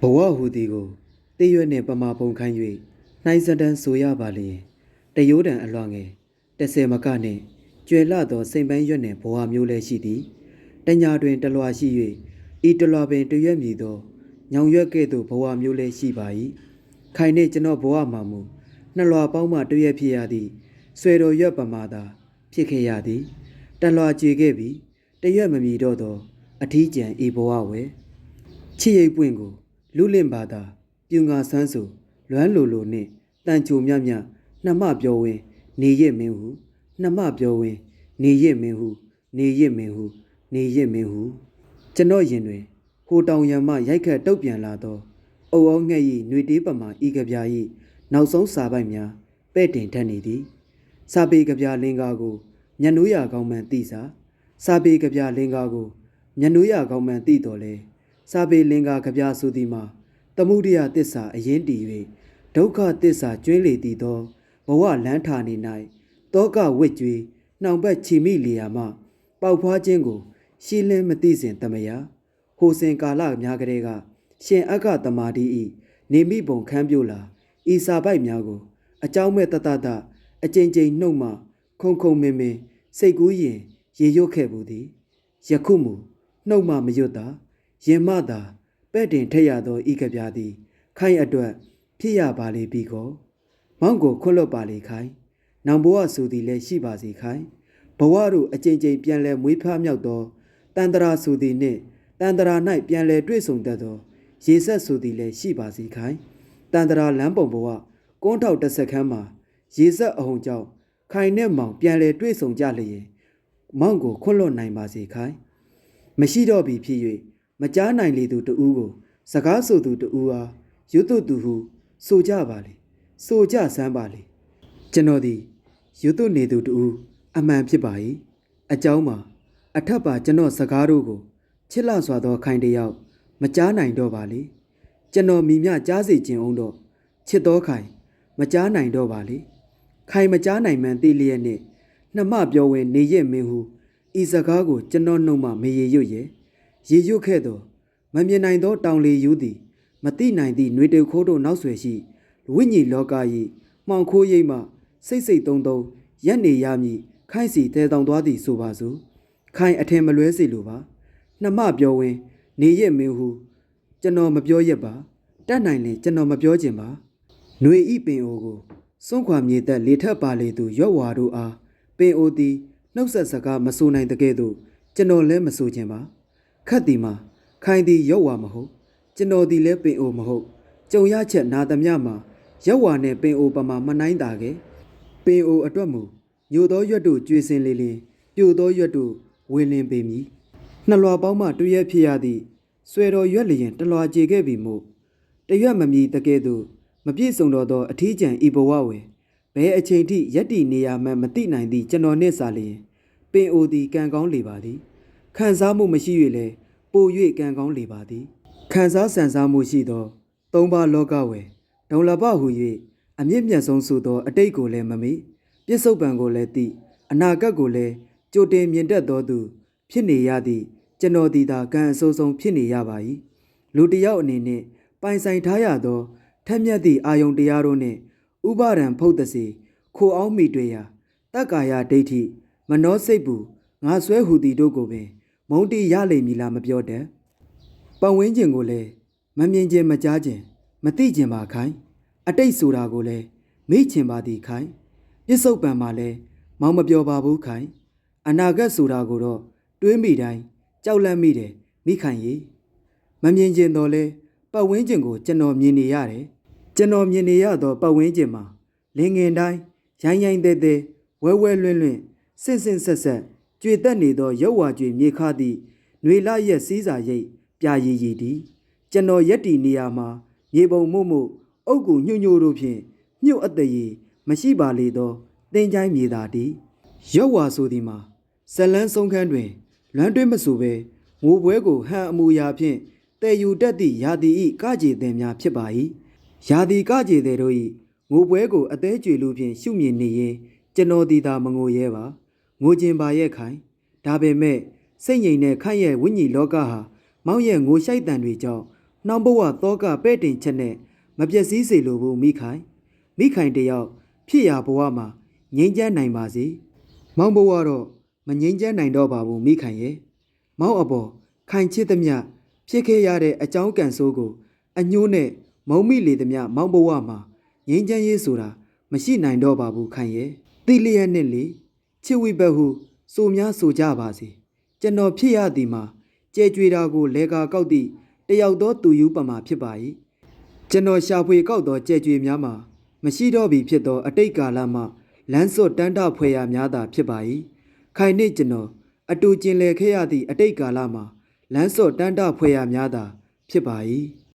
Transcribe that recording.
ဘဝဟူသည်ကိုတည့်ရွက်နှင့်ပမာပုံခိုင်း၍နှိုင်းစတန်းဆိုရပါလျင်တရိုးတံအလွန်ငယ်တစ်ဆယ်မကနှင့်ကျွယ်လသောစိန်ပန်းရွက်နှင့်ဘဝမျိုးလည်းရှိသည်တညာတွင်တလွာရှိ၍ဤတလွာပင်တရွက်မြည်သောညောင်ရွက်ကဲ့သို့ဘဝမျိုးလည်းရှိပါ၏ခိုင်နှင့်ကျွန်တော်ဘဝမှာမူနှစ်လွာပေါင်းမှတရွက်ဖြစ်ရသည်ဆွေတော်ရွက်ပမာသာဖြစ်ခဲ့ရသည်တလွာကြွေခဲ့ပြီတရွက်မမြည်တော့သောအထီးကျန်ဤဘဝဝယ်ချစ်ရိပ်ပွင့်ကို လူလင့်ပါသာပြူငါဆန်းစုလွမ်းလိုလိုနှင့်တန်ချိုမြမြနှမပြောဝင်းနေရစ်မင်းဟုနှမပြောဝင်းနေရစ်မင်းဟု နေရစ်မင်းဟု နေရစ်မင်းဟု ကျွန်တော်ရင်တွင်ဟိုတောင်ရံမှရိုက်ခတ်တုတ်ပြန်လာသောအုံအောငှက်၏ຫນွေတေးပမာဤကပြာ၏နောက်ဆုံးစာပိုက်များပဲ့တင်ထက်နေသည်စာပေကပြာလင်္ကာကိုညနိုးရကောင်းမှန်သိစာစာပေကပြာလင်္ကာကိုညနိုးရကောင်းမှန်သိတော်လဲ စာပေလင်္ကာကဗျာဆိုသည်မှာတမှုရိယတစ္ဆာအရင်တည်၍ဒုက္ခတစ္ဆာကျွင်းလေတည်သောဘဝလန်းထာနေ၌တောကဝစ်ကြွေနှောင်ဘက်ချီမိလျာမှပေါက်ဖွားခြင်းကိုရှင်းလင်းမသိစဉ်တမယာဟိုစဉ်ကာလများကလေးကရှင်အက္ခတမာတိဤနေမိပုံခန်းပြိုလာဤစာပိုက်များကို အကြောင်းမဲ့တတတအကျဉ်းချင်းနှုတ်မှခုံခုံမင်းမင်းစိတ်ကူးရင် ရေရွတ်ခဲ့ဘူးသည်ယခုမူနှုတ်မှမရွတ်တာ ရင်မသာပဲ့တင်ထက်ရသောဤကပြားသည်ခိုင်အတွက်ဖြစ်ရပါလေပြီကောမောင်ကိုခွတ်လွတ်ပါလေခိုင်နောင်ဘဝဆိုသည်လည်းရှိပါစေခိုင်ဘဝတို့အကြိမ်ကြိမ်ပြန်လဲမွေးဖားမြောက်သောတန်တရာဆိုသည်နှင့်တန်တရာ၌ပြန်လဲတွေ့ဆုံတတ်သောရေဆက်ဆိုသည်လည်းရှိပါစေခိုင်တန်တရာလမ်းပုံဘဝကုန်းထောက်တစ်ဆက်ခန်းမှာရေဆက်အဟုန်ကြောင့်ခိုင်နဲ့မောင်ပြန်လဲတွေ့ဆုံကြလျင်မောင်ကိုခွတ်လွတ်နိုင်ပါစေခိုင်မရှိတော့ပြီဖြစ်၍ မကြားနိုင်လေသူတဦးကို စကားဆိုသူတဦးအားရွတ်တုသူဟုဆိုကြပါလေဆိုကြစမ်းပါလေကျွန်တော်သည်ရွတ်တုနေသူတဦးအမှန်ဖြစ်ပါ၏အကြောင်းမှာအထက်ပါကျွန်တော်စကားတို့ကိုချစ်လစွာသောခိုင်တယောက်မကြားနိုင်တော့ပါလေကျွန်တော်မိမြကြားစေခြင်းအောင်တော့ချစ်တော်ခိုင်မကြားနိုင်တော့ပါလေခိုင်မကြားနိုင်မှန်သိလျက်နှင့်နှမပြောဝင်နေရမင်းဟုဤစကားကိုကျွန်တော်နှုတ်မှမရေရွတ်ရဲ့ ရေရွတ်ခဲ့သောမမြင်နိုင်သောတောင်လေယူသည်မသိနိုင်သည့်နှွေတုခိုးတို့နောက်ဆွယ်ရှိဝိညာဉ်လောက၏မှောင်ခိုးရိပ်မှစိတ်စိတ်တုံတုံရက်နေရမည်ခိုင်စီတဲတောင်သွားသည်ဆိုပါစို့ခိုင်အထင်မလွဲစေလိုပါနှမပြောဝင် နေရမင်းဟုကျွန်တော်မပြောရက်ပါတတ်နိုင်ရင်ကျွန်တော်မပြောခြင်းပါຫນွေဤပင်အိုကိုစွန့်ခွာမြေသက်လေထက်ပါလေသူရော့ဝါတို့အားပင်အိုသည်နှုတ်ဆက်စကားမဆိုနိုင်တကဲ့သို့ကျွန်တော်လည်းမဆိုခြင်းပါ ခတ်ဒီမှာခိုင်သည်ရွက်ဝါမဟုတ်ကျွန်တော်သည်လည်းပင်အိုမဟုတ်ကြုံရချက်နာသမျှမှာရွက်ဝါနဲ့ပင်အိုပမာမနိုင်တာကဲပင်အိုအတွက်မူညိုသောရွက်တို့ကျွေစင်လေးလင်းပြိုသောရွက်တို့ဝေလင်းပေမည်နှလွာပေါင်းမှတွေ့ရဖြစ်ရသည့်ဆွေတော်ရွက်လျင်တလွာကြေခဲ့ပြီမို့တရွက်မမြည်တကဲ့သို့မပြည့်စုံတော့သောအထီးကျန်ဤဘဝဝယ်ဘယ်အချိန်ထိရက်တည်နေရမှန်းမသိနိုင်သည့်ကျွန်တော်နှင့်စာလျင်ပင်အိုသည်ကံကောင်းလေပါသည် ခံစားမှုမရှိ၍လည်းပို၍ကံကောင်းလေပါသည်ခံစားဆန်စားမှုရှိသောသုံးပါးလောကဝယ်ဒုံလဘဟု၍အမြင့်မြတ်ဆုံးဆိုသောအတိတ်ကိုလည်းမမေ့ပြစ္ဆုတ်ပံကိုလည်းသိအနာဂတ်ကိုလည်းကြိုတင်မြင်တတ်သောသူ ဖြစ်နေရသည့်ကျွန်တော်ဒီသာကံအဆိုးဆုံးဖြစ်နေရပါ၏လူတစ်ယောက်အနေနဲ့ပိုင်ဆိုင်ထားရသောထက်မြက်သည့်အာယုံတရားတို့နှင့်ဥပါဒံဖုတ်တစီခိုအောင်မိတွေ့ရာတက္ကာယဒိဋ္ဌိမနောစိတ်ဘူးငါဆွဲဟူသည်တို့ကိုပင် မုံတီရလိမ့်မည်လားမပြောတတ်ပတ်ဝန်းကျင်ကိုလည်းမမြင်ခြင်းမကြားခြင်းမသိခြင်းပါခိုင်းအတိတ်ဆိုတာကိုလည်းမေ့ခြင်းပါသည်ခိုင်းပြစ္ဆုတ်ပံမှာလည်းမောင်မပြောပါဘူးခိုင်းအနာဂတ်ဆိုတာကိုတော့တွေးမိတိုင်းကြောက်လန့်မိတယ်မိခိုင်ရေမမြင်ခြင်းတော့လဲပတ်ဝန်းကျင်ကိုကျွန်တော်မြင်နေရတယ်ကျွန်တော်မြင်နေရသောပတ်ဝန်းကျင်မှာလင်ငင်တိုင်းရိုင်းရိုင်းသေးသေးဝဲဝဲလွင့်လွင့်စင့်စင့်ဆက်ဆက် ကြွေတက်နေသောရုပ်ဝါကြွေမြေခါသည့်ຫນွေလရက်စည်းစာရိပ်ပြာရည်ရည်သည်ကျွန်တော်ရက်တီနေရာမှာမြေပုံမှုမှုအုတ်ကူညှို့ညို့တို့ဖြင့်ညှို့အပ်တရေမရှိပါလေသောတင်ချိုင်းမြေသာတည်ရုပ်ဝါဆိုသည်မှာဇလန်းဆုံးခန်းတွင်လွမ်းတွင်းမဆိုပဲငိုပွဲကိုဟန်အမူအရာဖြင့်တည်ယူတတ်သည့်ယာတီဤကကြေသည်များဖြစ်ပါ၏ယာတီကကြေသည်တို့၏ငိုပွဲကိုအသေးကျွေလူဖြင့်ရှုမြင်နေရင်ကျွန်တော်ဒီသာမငိုရဲပါ ငိုခြင်းပါရဲ့ခိုင်ဒါပေမဲ့စိတ်ငြိမ်တဲ့ခိုင်ရဲ့ဝိညာဉ်လောကဟာမောင်ရဲ့ငိုရှိုက်တန်တွေကြောင့်နှောင်ဘဝသောကပဲ့တင်ချက်နဲ့မပြည့်စည်စေလိုဘူးမိခိုင်မိခိုင်တယောက်ဖြစ်ရာဘဝမှာငြိမ်းချမ်းနိုင်ပါစေမောင်ဘဝတော့မငြိမ်းချမ်းနိုင်တော့ပါဘူးမိခိုင်ရဲ့မောင်အပေါ်ခိုင်ချစ်သမျှဖြစ်ခဲ့ရတဲ့အကြောင်းကံဆိုးကိုအညှိုးနဲ့မုံမိလေသမျှမောင်ဘဝမှာငြိမ်းချမ်းရေးဆိုတာမရှိနိုင်တော့ပါဘူးခိုင်ရဲ့တိလျက်နဲ့လေ ချစ်ဝိဘတ်ဟုဆိုများဆိုကြပါစေကျွန်တော်ဖြစ်ရသည်မှာကြဲကြွေတာကိုလေကာကောက်သည့်တယောက်သောသူယူပမာဖြစ်ပါ၏ကျွန်တော်ရှာဖွေကောက်သောကြဲကြွေများမှာမရှိတော့ပြီဖြစ်သောအတိတ်ကာလမှလမ်းစွတ်တန်းတဖွယ်ရာများသာဖြစ်ပါ၏ခိုင်နှင့်ကျွန်တော်အတူကျင်လည်ခဲ့ရသည့်အတိတ်ကာလမှာလမ်းစွတ်တန်းတဖွယ်ရာများသာဖြစ်ပါ၏